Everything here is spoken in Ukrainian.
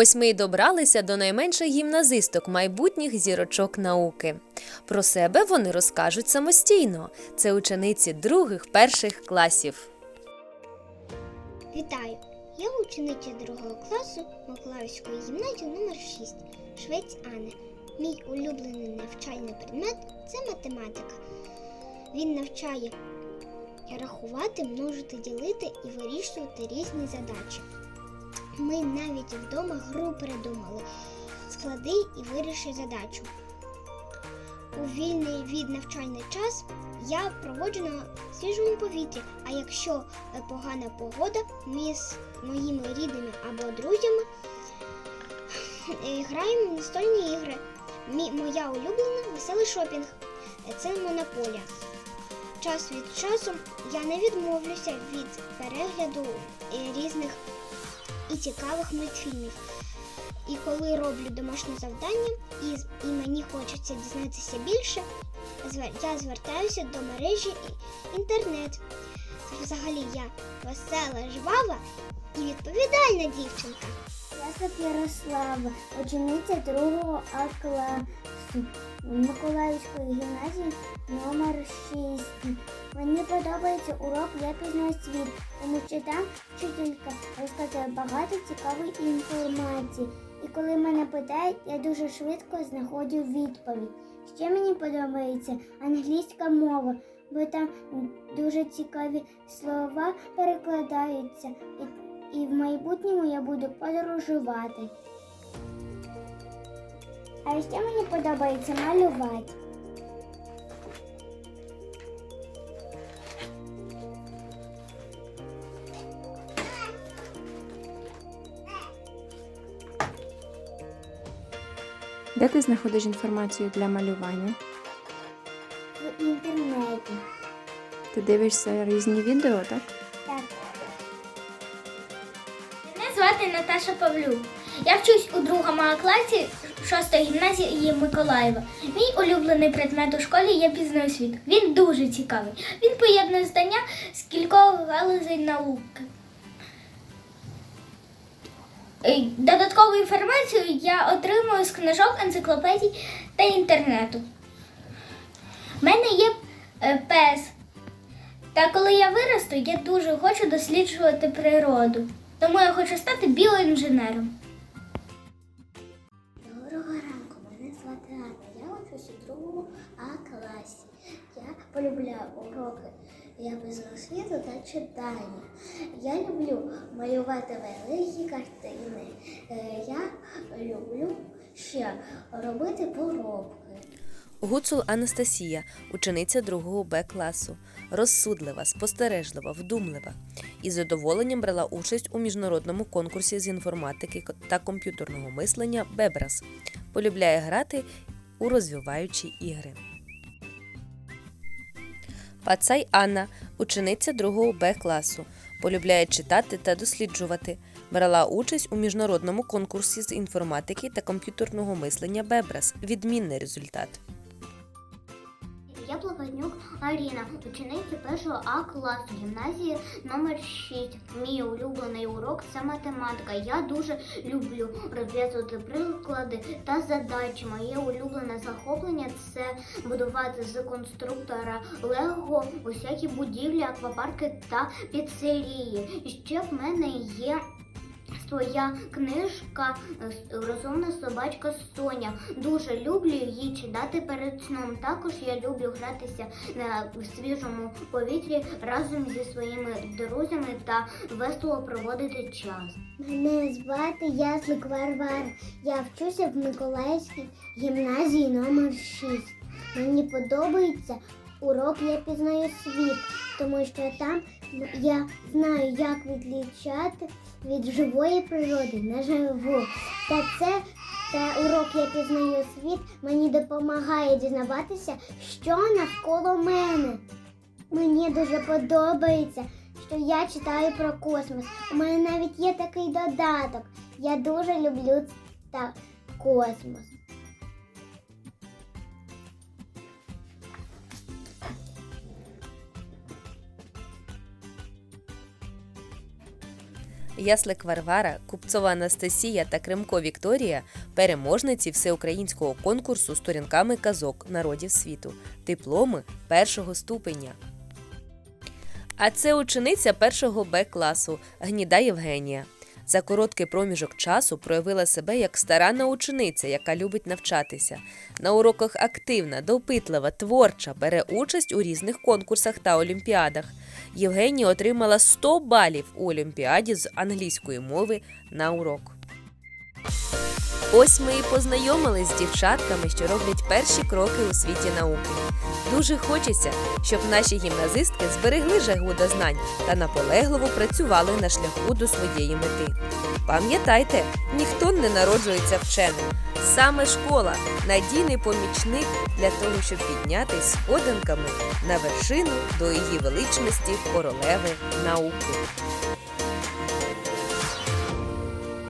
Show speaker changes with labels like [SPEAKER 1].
[SPEAKER 1] Ось ми й добралися до найменших гімназисток, майбутніх зірочок науки. Про себе вони розкажуть самостійно. Це учениці других перших класів.
[SPEAKER 2] Вітаю! Я учениця другого класу Миколаївської гімназії номер 6 Швець Анна. Мій улюблений навчальний предмет це математика. Він навчає рахувати, множити, ділити і вирішувати різні задачі. Ми навіть вдома гру придумали. Склади і виріши задачу. У вільний від навчальний час я проводжу на свіжому повітрі, а якщо погана погода, ми з моїми рідними або друзями е, граємо в настольні ігри. Моя улюблена веселий шопінг. Це монополія. Час від часу я не відмовлюся від перегляду е, різних і цікавих мультфільмів. І коли роблю домашнє завдання і, і мені хочеться дізнатися більше, я звертаюся до мережі інтернет. Взагалі я весела, жвава і відповідальна дівчинка.
[SPEAKER 3] Я Ярослава, учениця другого А класу Миколаївської гімназії номер 6. Мені подобається урок Я пізнаю світ, тому що там вчителька розказує багато цікавої інформації. І коли мене питають, я дуже швидко знаходжу відповідь. Ще мені подобається англійська мова, бо там дуже цікаві слова перекладаються. І і в майбутньому я буду подорожувати. А ще мені подобається малювати.
[SPEAKER 4] Де ти знаходиш інформацію для малювання?
[SPEAKER 3] В інтернеті.
[SPEAKER 4] Ти дивишся різні відео, так?
[SPEAKER 3] Так.
[SPEAKER 5] Мене звати Наташа Павлюк. Я вчусь у другому класі 6 гімназії Миколаєва. Мій улюблений предмет у школі є пізнаю світ. Він дуже цікавий. Він поєднує знання з кількох галузей науки. Е, Додаткову інформацію я отримую з книжок, енциклопедій та інтернету. У мене є е, пес. Та коли я виросту, я дуже хочу досліджувати природу. Тому я хочу стати біоінженером.
[SPEAKER 3] А класі. Я полюбляю уроки я без світу та читання. Я люблю малювати великі картини. Е, Я люблю ще робити поробки.
[SPEAKER 1] Гуцул Анастасія, учениця другого Б класу, розсудлива, спостережлива, вдумлива. Із задоволенням брала участь у міжнародному конкурсі з інформатики та комп'ютерного мислення Бебрас. Полюбляє грати у розвиваючі ігри. Пацай Анна, учениця другого Б класу, полюбляє читати та досліджувати. Брала участь у міжнародному конкурсі з інформатики та комп'ютерного мислення Бебрас. Відмінний результат.
[SPEAKER 3] Я Аріна, учениця першого А класу гімназії номер 6. Мій улюблений урок це математика. Я дуже люблю розв'язувати приклади та задачі. Моє улюблене захоплення це будувати з конструктора Лего усякі будівлі, аквапарки та піцерії. І ще в мене є. Своя книжка е, Розумна собачка Соня. Дуже люблю її читати перед сном. Також я люблю гратися на свіжому повітрі разом зі своїми друзями та весело проводити час. Мене звати Яслик Варвар. Я вчуся в Миколаївській гімназії номер 6. Мені подобається урок Я пізнаю світ, тому що там я знаю, як відлічати від живої природи на живу. Та це та урок Я пізнаю світ мені допомагає дізнаватися, що навколо мене. Мені дуже подобається, що я читаю про космос. У мене навіть є такий додаток. Я дуже люблю та космос.
[SPEAKER 1] Яслик Варвара, Купцова Анастасія та Кремко Вікторія переможниці всеукраїнського конкурсу сторінками казок народів світу, дипломи першого ступеня. А це учениця першого Б класу Гніда Євгенія. За короткий проміжок часу проявила себе як старанна учениця, яка любить навчатися. На уроках активна, допитлива, творча, бере участь у різних конкурсах та олімпіадах. Євгенія отримала 100 балів у олімпіаді з англійської мови на урок. Ось ми і познайомились з дівчатками, що роблять перші кроки у світі науки. Дуже хочеться, щоб наші гімназистки зберегли жагу до знань та наполегливо працювали на шляху до своєї мети. Пам'ятайте, ніхто не народжується вченим. Саме школа надійний помічник для того, щоб піднятись сходинками на вершину до її величності королеви науки.